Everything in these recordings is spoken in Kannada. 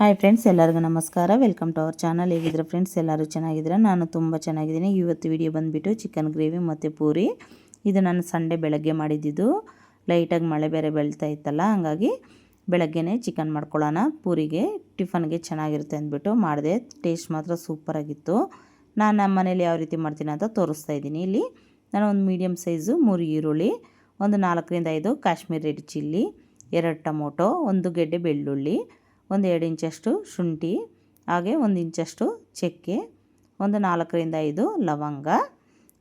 ಹಾಯ್ ಫ್ರೆಂಡ್ಸ್ ಎಲ್ಲರಿಗೂ ನಮಸ್ಕಾರ. ವೆಲ್ಕಮ್ ಟು ಅವರ್ ಚಾನಲ್ ಹೇಗಿದ್ರೆ ಫ್ರೆಂಡ್ಸ್ ಎಲ್ಲರೂ ಚೆನ್ನಾಗಿದ್ದೀರಾ? ನಾನು ತುಂಬ ಚೆನ್ನಾಗಿದ್ದೀನಿ. ಇವತ್ತು ವಿಡಿಯೋ ಬಂದುಬಿಟ್ಟು ಚಿಕನ್ ಗ್ರೇವಿ ಮತ್ತು ಪೂರಿ. ಇದು ನಾನು ಸಂಡೆ ಬೆಳಗ್ಗೆ ಮಾಡಿದ್ದಿದ್ದು ಲೈಟಾಗಿ ಮಳೆ ಬೇರೆ ಬೆಳ್ತಾ ಇತ್ತಲ್ಲ, ಹಾಗಾಗಿ ಬೆಳಗ್ಗೆನೇ ಚಿಕನ್ ಮಾಡ್ಕೊಳ್ಳೋಣ. ಪೂರಿಗೆ ಟಿಫನ್ಗೆ ಚೆನ್ನಾಗಿರುತ್ತೆ ಅಂದ್ಬಿಟ್ಟು ಮಾಡಿದೆ. ಟೇಸ್ಟ್ ಮಾತ್ರ ಸೂಪರಾಗಿತ್ತು ನಾನು ನಮ್ಮ ಮನೇಲಿ ಯಾವ ರೀತಿ ಮಾಡ್ತೀನಿ ಅಂತ ತೋರಿಸ್ತಾ ಇದ್ದೀನಿ. ಇಲ್ಲಿ ನಾನು ಒಂದು ಮೀಡಿಯಮ್ ಸೈಜು ಮೂರು ಈರುಳ್ಳಿ, ಒಂದು ನಾಲ್ಕರಿಂದ ಐದು ಕಾಶ್ಮೀರ್ ರೆಡ್ ಚಿಲ್ಲಿ ಎರಡು ಟೊಮೊಟೊ, ಒಂದು ಗೆಡ್ಡೆ ಬೆಳ್ಳುಳ್ಳಿ ಒಂದು ಎರಡು ಇಂಚಷ್ಟು ಶುಂಠಿ, ಹಾಗೆ ಒಂದು ಇಂಚಷ್ಟು ಚಕ್ಕೆ, ಒಂದು ನಾಲ್ಕರಿಂದ ಐದು ಲವಂಗ,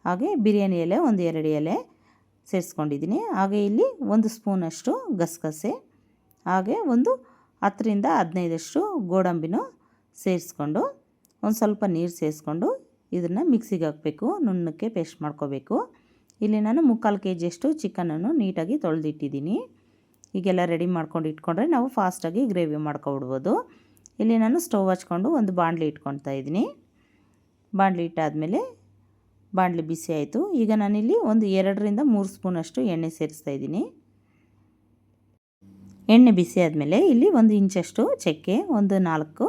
ಹಾಗೆ ಬಿರಿಯಾನಿ ಎಲೆ ಒಂದು ಎರಡು ಎಲೆ ಸೇರಿಸ್ಕೊಂಡಿದ್ದೀನಿ. ಹಾಗೆ ಇಲ್ಲಿ ಒಂದು ಸ್ಪೂನಷ್ಟು ಗಸಗಸೆ, ಹಾಗೆ ಒಂದು ಹತ್ತರಿಂದ ಹದಿನೈದಷ್ಟು ಗೋಡಂಬಿನೂ ಸೇರಿಸ್ಕೊಂಡು ಒಂದು ಸ್ವಲ್ಪ ನೀರು ಸೇರಿಸ್ಕೊಂಡು ಇದನ್ನು ಮಿಕ್ಸಿಗೆ ಹಾಕಬೇಕು, ನುಣ್ಣಕ್ಕೆ ಪೇಸ್ಟ್ ಮಾಡ್ಕೋಬೇಕು. ಇಲ್ಲಿ ನಾನು ಮುಕ್ಕಾಲು ಕೆ ಜಿಯಷ್ಟು ಚಿಕನನ್ನು ನೀಟಾಗಿ ತೊಳೆದಿಟ್ಟಿದ್ದೀನಿ. ಈಗೆಲ್ಲ ರೆಡಿ ಮಾಡ್ಕೊಂಡು ಇಟ್ಕೊಂಡ್ರೆ ನಾವು ಫಾಸ್ಟಾಗಿ ಗ್ರೇವಿ ಮಾಡ್ಕೊಬಿಡ್ಬೋದು. ಇಲ್ಲಿ ನಾನು ಸ್ಟವ್ ಹಚ್ಕೊಂಡು ಒಂದು ಬಾಣಲಿ ಇಟ್ಕೊಳ್ತಾ ಇದ್ದೀನಿ. ಬಾಣಲಿ ಇಟ್ಟಾದಮೇಲೆ ಬಾಣಲಿ ಬಿಸಿ ಆಯಿತು. ಈಗ ನಾನಿಲ್ಲಿ ಒಂದು ಎರಡರಿಂದ ಮೂರು ಸ್ಪೂನಷ್ಟು ಎಣ್ಣೆ ಸೇರಿಸ್ತಾ ಇದ್ದೀನಿ. ಎಣ್ಣೆ ಬಿಸಿ ಆದಮೇಲೆ ಇಲ್ಲಿ ಒಂದು ಇಂಚಷ್ಟು ಚಕ್ಕೆ, ಒಂದು ನಾಲ್ಕು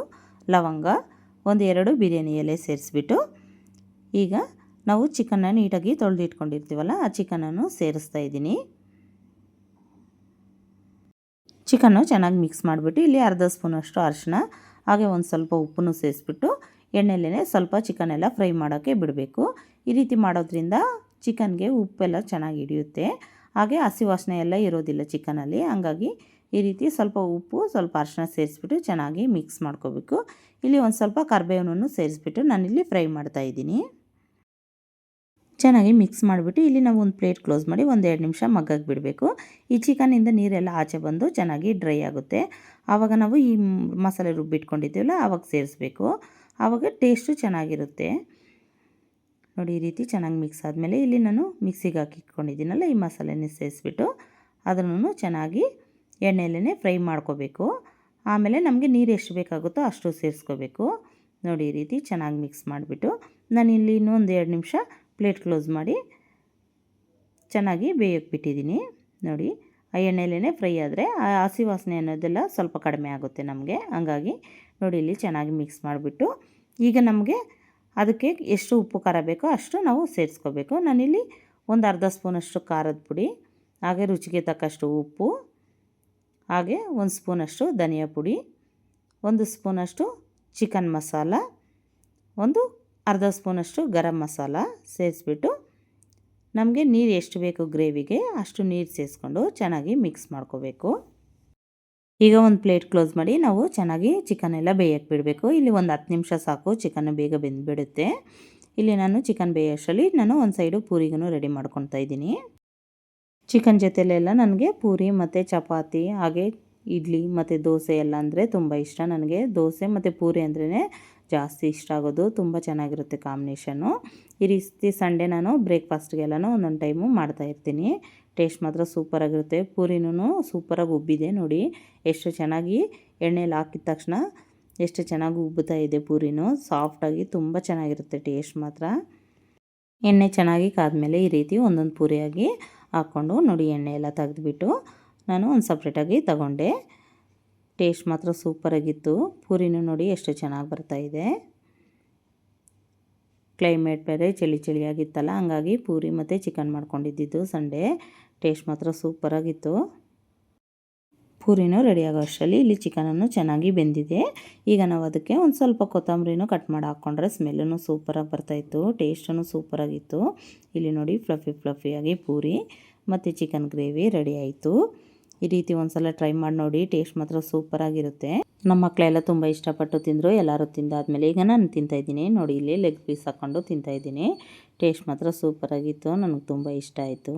ಲವಂಗ, ಒಂದು ಎರಡು ಬಿರಿಯಾನಿ ಎಲೆ ಸೇರಿಸ್ಬಿಟ್ಟು ಈಗ ನಾವು ಚಿಕನ್ನ ನೀಟಾಗಿ ತೊಳೆದಿಟ್ಕೊಂಡಿರ್ತೀವಲ್ಲ, ಆ ಚಿಕನನ್ನು ಸೇರಿಸ್ತಾ ಇದ್ದೀನಿ. ಚಿಕನ್ನು ಚೆನ್ನಾಗಿ ಮಿಕ್ಸ್ ಮಾಡಿಬಿಟ್ಟು ಇಲ್ಲಿ ಅರ್ಧ ಸ್ಪೂನಷ್ಟು ಅರಿಶಿನ, ಹಾಗೆ ಒಂದು ಸ್ವಲ್ಪ ಉಪ್ಪನ್ನು ಸೇರಿಸ್ಬಿಟ್ಟು ಎಣ್ಣೆಲೇ ಸ್ವಲ್ಪ ಚಿಕನ್ ಎಲ್ಲ ಫ್ರೈ ಮಾಡೋಕ್ಕೆ ಬಿಡಬೇಕು. ಈ ರೀತಿ ಮಾಡೋದ್ರಿಂದ ಚಿಕನ್ಗೆ ಉಪ್ಪೆಲ್ಲ ಚೆನ್ನಾಗಿ ಹಿಡಿಯುತ್ತೆ. ಹಾಗೆ ಹಸಿ ವಾಸನೆ ಎಲ್ಲ ಇರೋದಿಲ್ಲ ಚಿಕನಲ್ಲಿ, ಹಾಗಾಗಿ ಈ ರೀತಿ ಸ್ವಲ್ಪ ಉಪ್ಪು, ಸ್ವಲ್ಪ ಅರಿಶಿನ ಸೇರಿಸ್ಬಿಟ್ಟು ಚೆನ್ನಾಗಿ ಮಿಕ್ಸ್ ಮಾಡ್ಕೋಬೇಕು. ಇಲ್ಲಿ ಒಂದು ಸ್ವಲ್ಪ ಕರ್ಬೇವನನ್ನು ಸೇರಿಸ್ಬಿಟ್ಟು ನಾನಿಲ್ಲಿ ಫ್ರೈ ಮಾಡ್ತಾಯಿದ್ದೀನಿ ಚೆನ್ನಾಗಿ ಮಿಕ್ಸ್ ಮಾಡಿಬಿಟ್ಟು ಇಲ್ಲಿ ನಾವು ಒಂದು ಪ್ಲೇಟ್ ಕ್ಲೋಸ್ ಮಾಡಿ ಒಂದು ಎರಡು ನಿಮಿಷ ಮಗ್ಗಕ್ಕೆ ಬಿಡಬೇಕು. ಈ ಚಿಕನಿಂದ ನೀರೆಲ್ಲ ಆಚೆ ಬಂದು ಚೆನ್ನಾಗಿ ಡ್ರೈ ಆಗುತ್ತೆ. ಆವಾಗ ನಾವು ಈ ಮಸಾಲೆ ರುಬ್ಬಿಟ್ಕೊಂಡಿದ್ದೀವಲ್ಲ ಆವಾಗ ಸೇರಿಸ್ಬೇಕು. ಆವಾಗ ಟೇಸ್ಟು ಚೆನ್ನಾಗಿರುತ್ತೆ. ನೋಡಿ, ಈ ರೀತಿ ಚೆನ್ನಾಗಿ ಮಿಕ್ಸ್ ಆದಮೇಲೆ ಇಲ್ಲಿ ನಾನು ಮಿಕ್ಸಿಗೆ ಹಾಕಿ ಇಟ್ಕೊಂಡಿದ್ದೀನಲ್ಲ, ಈ ಮಸಾಲೆನೇ ಸೇರಿಸ್ಬಿಟ್ಟು ಅದನ್ನು ಚೆನ್ನಾಗಿ ಎಣ್ಣೆಯಲ್ಲೇ ಫ್ರೈ ಮಾಡ್ಕೋಬೇಕು. ಆಮೇಲೆ ನಮಗೆ ನೀರು ಎಷ್ಟು ಬೇಕಾಗುತ್ತೋ ಅಷ್ಟು ಸೇರಿಸ್ಕೋಬೇಕು. ನೋಡಿ, ಈ ರೀತಿ ಚೆನ್ನಾಗಿ ಮಿಕ್ಸ್ ಮಾಡಿಬಿಟ್ಟು ನಾನು ಇಲ್ಲಿ ಇನ್ನೊಂದು ಎರಡು ನಿಮಿಷ ಪ್ಲೇಟ್ ಕ್ಲೋಸ್ ಮಾಡಿ ಚೆನ್ನಾಗಿ ಬೇಯೋಕ್ಕೆ ಬಿಟ್ಟಿದ್ದೀನಿ ನೋಡಿ, ಆ ಎಣ್ಣೆಲೇ ಫ್ರೈ ಆದರೆ ಆ ಹಸಿ ವಾಸನೆ ಅನ್ನೋದೆಲ್ಲ ಸ್ವಲ್ಪ ಕಡಿಮೆ ಆಗುತ್ತೆ ನಮಗೆ. ಹಂಗಾಗಿ ನೋಡಿ, ಇಲ್ಲಿ ಚೆನ್ನಾಗಿ ಮಿಕ್ಸ್ ಮಾಡಿಬಿಟ್ಟು ಈಗ ನಮಗೆ ಅದಕ್ಕೆ ಎಷ್ಟು ಉಪ್ಪು ಖಾರ ಬೇಕೋ ಅಷ್ಟು ನಾವು ಸೇರಿಸ್ಕೋಬೇಕು. ನಾನಿಲ್ಲಿ ಒಂದು ಅರ್ಧ ಸ್ಪೂನಷ್ಟು ಖಾರದ ಪುಡಿ, ಹಾಗೆ ರುಚಿಗೆ ತಕ್ಕಷ್ಟು ಉಪ್ಪು, ಹಾಗೆ ಒಂದು ಸ್ಪೂನಷ್ಟು ಧನಿಯಾ ಪುಡಿ, ಒಂದು ಸ್ಪೂನಷ್ಟು ಚಿಕನ್ ಮಸಾಲ, ಒಂದು ಅರ್ಧ ಸ್ಪೂನಷ್ಟು ಗರಂ ಮಸಾಲ ಸೇರಿಸ್ಬಿಟ್ಟು ನಮಗೆ ನೀರು ಎಷ್ಟು ಬೇಕು ಗ್ರೇವಿಗೆ ಅಷ್ಟು ನೀರು ಸೇರಿಸ್ಕೊಂಡು ಚೆನ್ನಾಗಿ ಮಿಕ್ಸ್ ಮಾಡ್ಕೋಬೇಕು. ಈಗ ಒಂದು ಪ್ಲೇಟ್ ಕ್ಲೋಸ್ ಮಾಡಿ ನಾವು ಚೆನ್ನಾಗಿ ಚಿಕನ್ ಎಲ್ಲ ಬೇಯಕ್ಕೆ ಬಿಡಬೇಕು. ಇಲ್ಲಿ ಒಂದು ಹತ್ತು ನಿಮಿಷ ಸಾಕು ಚಿಕನ್ ಬೇಗ ಬೆಂದುಬಿಡುತ್ತೆ. ಇಲ್ಲಿ ನಾನು ಚಿಕನ್ ಬೇಯೋಷ್ಟರಲ್ಲಿ ನಾನು ಒಂದು ಸೈಡು ಪೂರಿಗೂ ರೆಡಿ ಮಾಡ್ಕೊತಾ ಇದ್ದೀನಿ. ಚಿಕನ್ ಜೊತೆಲೆಲ್ಲ ನನಗೆ ಪೂರಿ ಮತ್ತು ಚಪಾತಿ ಹಾಗೆ ಇಡ್ಲಿ ಮತ್ತು ದೋಸೆ ಎಲ್ಲ ಅಂದರೆ ತುಂಬ ಇಷ್ಟ ನನಗೆ. ದೋಸೆ ಮತ್ತು ಪೂರಿ ಅಂದ್ರೇ ಜಾಸ್ತಿ ಇಷ್ಟ ಆಗೋದು, ತುಂಬ ಚೆನ್ನಾಗಿರುತ್ತೆ ಕಾಂಬಿನೇಷನ್ನು. ಈ ರೀತಿ ಸಂಡೇ ನಾನು ಬ್ರೇಕ್ಫಾಸ್ಟ್ಗೆಲ್ಲನೂ ಒಂದೊಂದು ಟೈಮು ಮಾಡ್ತಾಯಿರ್ತೀನಿ ಟೇಸ್ಟ್ ಮಾತ್ರ ಸೂಪರಾಗಿರುತ್ತೆ ಪೂರಿನೂ ಸೂಪರಾಗಿ ಉಬ್ಬಿದೆ ನೋಡಿ. ಎಷ್ಟು ಚೆನ್ನಾಗಿ ಎಣ್ಣೆಲಿ ಹಾಕಿದ ತಕ್ಷಣ ಎಷ್ಟು ಚೆನ್ನಾಗಿ ಉಬ್ಬುತ್ತಾ ಇದೆ ಪೂರಿನೂ. ಸಾಫ್ಟಾಗಿ ತುಂಬ ಚೆನ್ನಾಗಿರುತ್ತೆ ಟೇಸ್ಟ್ ಮಾತ್ರ. ಎಣ್ಣೆ ಚೆನ್ನಾಗಿ ಕಾದ್ಮೇಲೆ ಈ ರೀತಿ ಒಂದೊಂದು ಪೂರಿಯಾಗಿ ಹಾಕ್ಕೊಂಡು ನೋಡಿ ಎಣ್ಣೆ ಎಲ್ಲ ತೆಗೆದುಬಿಟ್ಟು. ನಾನು ಒಂದು ಸಪ್ರೇಟಾಗಿ ತಗೊಂಡೆ. ಟೇಸ್ಟ್ ಮಾತ್ರ ಸೂಪರಾಗಿತ್ತು. ಪೂರಿನೂ ನೋಡಿ ಎಷ್ಟು ಚೆನ್ನಾಗಿ ಬರ್ತಾಯಿದೆ ಕ್ಲೈಮೇಟ್ ಬೇರೆ ಚಳಿ ಚಳಿಯಾಗಿತ್ತಲ್ಲ ಹಂಗಾಗಿ ಪೂರಿ ಮತ್ತು ಚಿಕನ್ ಮಾಡ್ಕೊಂಡಿದ್ದಿದ್ದು ಸಂಡೇ ಟೇಸ್ಟ್ ಮಾತ್ರ ಸೂಪರಾಗಿತ್ತು. ಪೂರಿನೂ ರೆಡಿ ಆಗೋ ಅಷ್ಟರಲ್ಲಿ ಇಲ್ಲಿ ಚಿಕನನ್ನು ಚೆನ್ನಾಗಿ ಬೆಂದಿದೆ. ಈಗ ನಾವು ಅದಕ್ಕೆ ಒಂದು ಸ್ವಲ್ಪ ಕೊತ್ತಂಬರಿನೂ ಕಟ್ ಮಾಡಿ ಹಾಕ್ಕೊಂಡ್ರೆ ಸ್ಮೆಲ್ಲೂ ಸೂಪರಾಗಿ ಬರ್ತಾಯಿತ್ತು ಟೇಸ್ಟೂ ಸೂಪರಾಗಿತ್ತು. ಇಲ್ಲಿ ನೋಡಿ ಫ್ಲಫಿ ಫ್ಲಫಿಯಾಗಿ ಪೂರಿ ಮತ್ತು ಚಿಕನ್ ಗ್ರೇವಿ ರೆಡಿ ಆಯಿತು. ಈ ರೀತಿ ಒಂದ್ಸಲ ಟ್ರೈ ಮಾಡಿ ನೋಡಿ ಟೇಸ್ಟ್ ಮಾತ್ರ ಸೂಪರ್ ಆಗಿರುತ್ತೆ. ನಮ್ಮ ಮಕ್ಕಳೆಲ್ಲ ತುಂಬ ಇಷ್ಟಪಟ್ಟು ತಿಂದರು, ಎಲ್ಲರೂ ತಿಂದಾದ್ಮೇಲೆ ಈಗ ನಾನು ತಿಂತಾಯಿದ್ದೀನಿ ನೋಡಿ, ಇಲ್ಲಿ ಲೆಗ್ ಪೀಸ್ ಹಾಕ್ಕೊಂಡು ತಿಂತಾಯಿದ್ದೀನಿ ಟೇಸ್ಟ್ ಮಾತ್ರ ಸೂಪರ್ ಆಗಿತ್ತು, ನನಗೆ ತುಂಬ ಇಷ್ಟ ಆಯಿತು.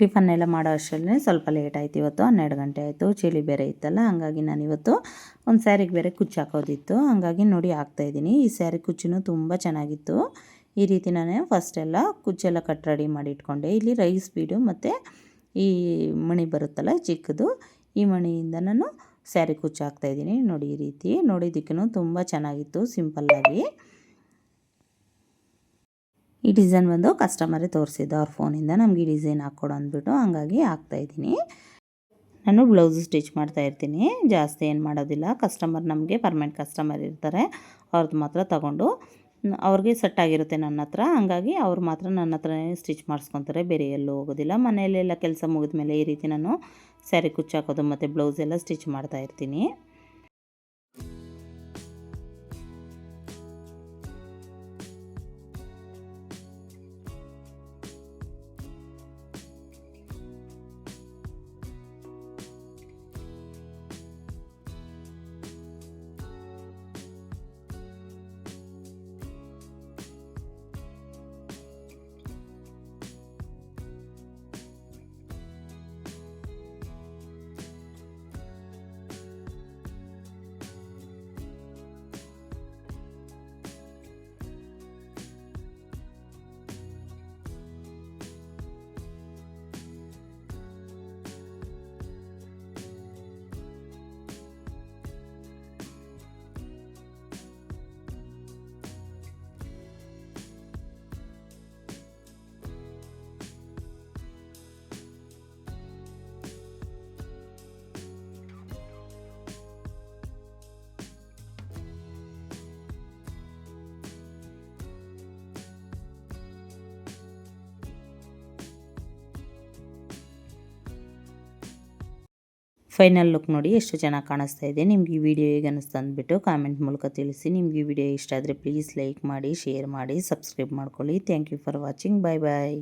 ಟಿಫನ್ ಎಲ್ಲ ಮಾಡೋ ಅಷ್ಟರಲ್ಲೇ ಸ್ವಲ್ಪ ಲೇಟ್ ಆಯ್ತು. ಇವತ್ತು ಹನ್ನೆರಡು ಗಂಟೆ ಆಯಿತು. ಚಳಿ ಬೇರೆ ಇತ್ತಲ್ಲ, ಹಾಗಾಗಿ ನಾನು ಇವತ್ತು ಒಂದು ಸ್ಯಾರಿಗೆ ಬೇರೆ ಕುಚ್ಚು ಹಾಕೋದಿತ್ತು. ಹಾಗಾಗಿ ನೋಡಿ ಹಾಕ್ತಾಯಿದ್ದೀನಿ ಈ ಸ್ಯಾರಿ ಕುಚ್ಚು ತುಂಬ ಚೆನ್ನಾಗಿತ್ತು. ಈ ರೀತಿ ನಾನು ಫಸ್ಟೆಲ್ಲ ಕುಚ್ಚೆಲ್ಲ ಕಟ್ ರೆಡಿ ಮಾಡಿ ಇಟ್ಕೊಂಡೆ. ಇಲ್ಲಿ ರೈಸ್ ಬೀಡು ಮತ್ತು ಈ ಮಣಿ ಬರುತ್ತಲ್ಲ ಚಿಕ್ಕದು, ಈ ಮಣಿಯಿಂದ ನಾನು ಸ್ಯಾರಿ ಕುಚ್ಚು ಹಾಕ್ತಾಯಿದ್ದೀನಿ ನೋಡಿ ಈ ರೀತಿ ನೋಡಿದ್ದಕ್ಕೂ ತುಂಬ ಚೆನ್ನಾಗಿತ್ತು, ಸಿಂಪಲ್ಲಾಗಿ. ಈ ಡಿಸೈನ್ ಬಂದು ಕಸ್ಟಮರೇ ತೋರಿಸಿದ್ದು ಅವ್ರ ಫೋನಿಂದ ನಮಗೆ ಈ ಡಿಸೈನ್ ಹಾಕ್ಕೊಡು ಅಂದ್ಬಿಟ್ಟು ಹಂಗಾಗಿ ಹಾಕ್ತಾಯಿದ್ದೀನಿ ನಾನು ಬ್ಲೌಸ್ ಸ್ಟಿಚ್ ಮಾಡ್ತಾ ಇರ್ತೀನಿ. ಜಾಸ್ತಿ ಏನು ಮಾಡೋದಿಲ್ಲ. ಕಸ್ಟಮರ್ ನಮಗೆ ಪರ್ಮನೆಂಟ್ ಕಸ್ಟಮರ್ ಇರ್ತಾರೆ. ಅವ್ರದ್ದು ಮಾತ್ರ ತಗೊಂಡು ಅವ್ರಿಗೆ ಸೆಟ್ ಆಗಿರುತ್ತೆ ನನ್ನ ಹತ್ರ. ಹಂಗಾಗಿ ಅವ್ರು ಮಾತ್ರ ನನ್ನ ಹತ್ರನೇ ಸ್ಟಿಚ್ ಮಾಡಿಸ್ಕೊತಾರೆ. ಬೇರೆ ಎಲ್ಲೂ ಹೋಗೋದಿಲ್ಲ. ಮನೆಯಲ್ಲೆಲ್ಲ ಕೆಲಸ ಮುಗಿದ ಮೇಲೆ ಈ ರೀತಿ ನಾನು ಸ್ಯಾರಿ ಕುಚ್ಚಾಕೋದು ಮತ್ತು ಬ್ಲೌಸ್ ಎಲ್ಲ ಸ್ಟಿಚ್ ಮಾಡ್ತಾ ಇರ್ತೀನಿ. ಫೈನಲ್ ಲುಕ್ ನೋಡಿ ಎಷ್ಟು ಚೆನ್ನಾಗಿ ಕಾಣಿಸ್ತಾ ಇದೆ. ನಿಮ್ಗೆ ಈ ವಿಡಿಯೋ ಹೇಗೆ ಅನ್ನಿಸ್ತು ಅಂದ್ಬಿಟ್ಟು ಕಾಮೆಂಟ್ ಮೂಲಕ ತಿಳಿಸಿ. ನಿಮ್ಗೆ ಈ ವಿಡಿಯೋ ಇಷ್ಟ ಆದರೆ ಪ್ಲೀಸ್ ಲೈಕ್ ಮಾಡಿ ಶೇರ್ ಮಾಡಿ ಸಬ್ಸ್ಕ್ರೈಬ್ ಮಾಡ್ಕೊಳ್ಳಿ. Thank you for watching bye bye